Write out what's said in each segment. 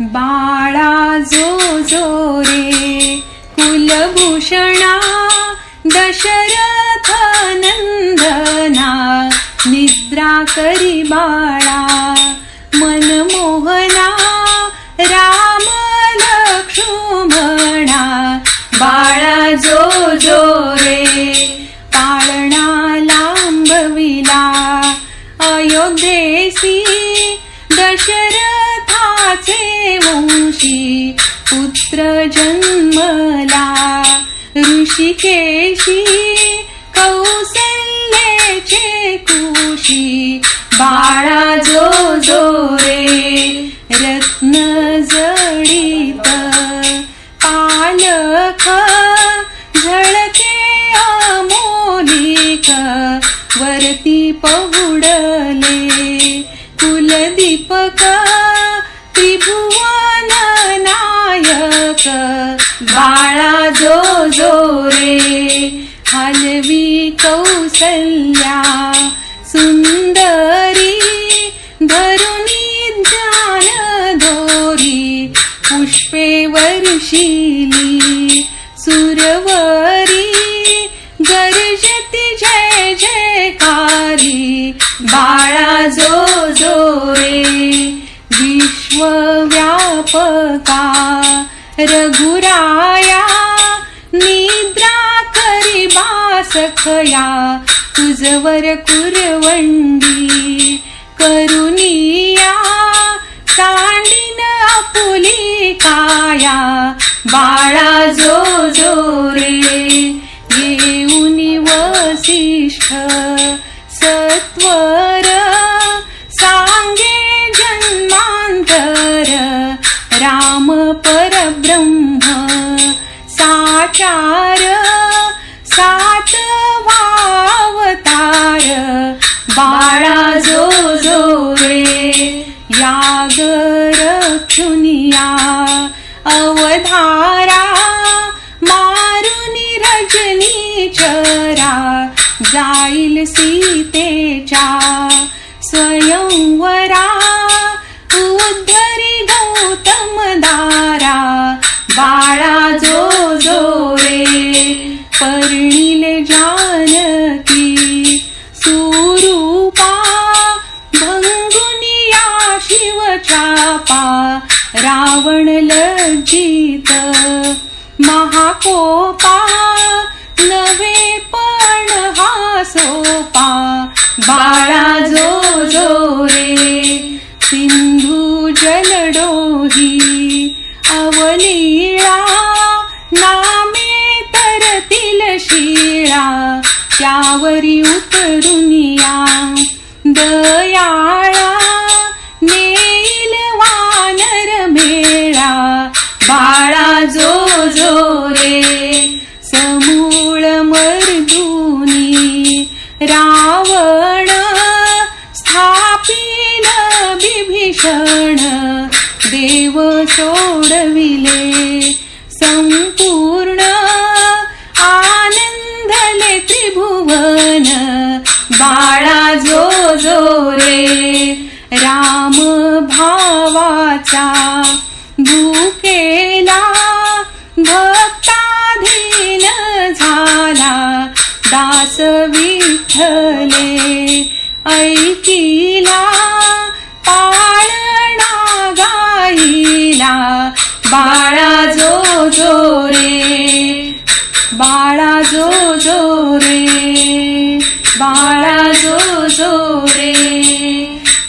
बाळा जो जो रे कुलभूषणा दशरथ नंदना निद्रा करी बाळा मनमोहना राम लक्ष्मणा बाळा जो जो रे पाळणा लांबविला अयोध्येसी दशरथाचे वंशी पुत्र जन्मला. ऋषिकेशी कौसल्येचे कुशी. बाळा जो जो रे रत्न जडित. पालक झळके अमोलिक वरती पहुडले कुलदीपक त्रिभुवन बाळा जो जो रे हलवी कौसल्या सुंदरी धरुणी ज्ञान दोरी पुष्पे वर्षिली सुरवरी गर्जती जय जयकारी बाळा जो जो रे विश्वव्यापका रघुराया निद्रा करी बासखया तुझवर कुरवंडी करुनिया सांडीन आपुली काया बाळा जो चार सात वावतार बाळा जो जो रे याग रक्षुनिया अवधारा मारुनी रजनी चरा जाईल सीतेच्या स्वयंवरा उद्धरी गौतम दारा बाळा लज्जित महाकोपा नवे पण हा सोपा बाळा जो जो रे सिंधू जलडोही अवलीळा नामे तरतील शिळा त्यावरी उतरुनिया दया क्षण देव सोडविले संपूर्ण आनंदले त्रिभुवन बाळा जो जो रे राम भावाचा भूकेला भक्ताधीन झाला दास विठ्ठले ऐकिला बाळा जो जो रे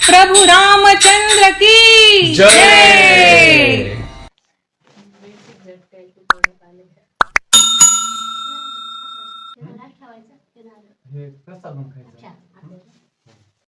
प्रभु रामचंद्र की जय. हे कसा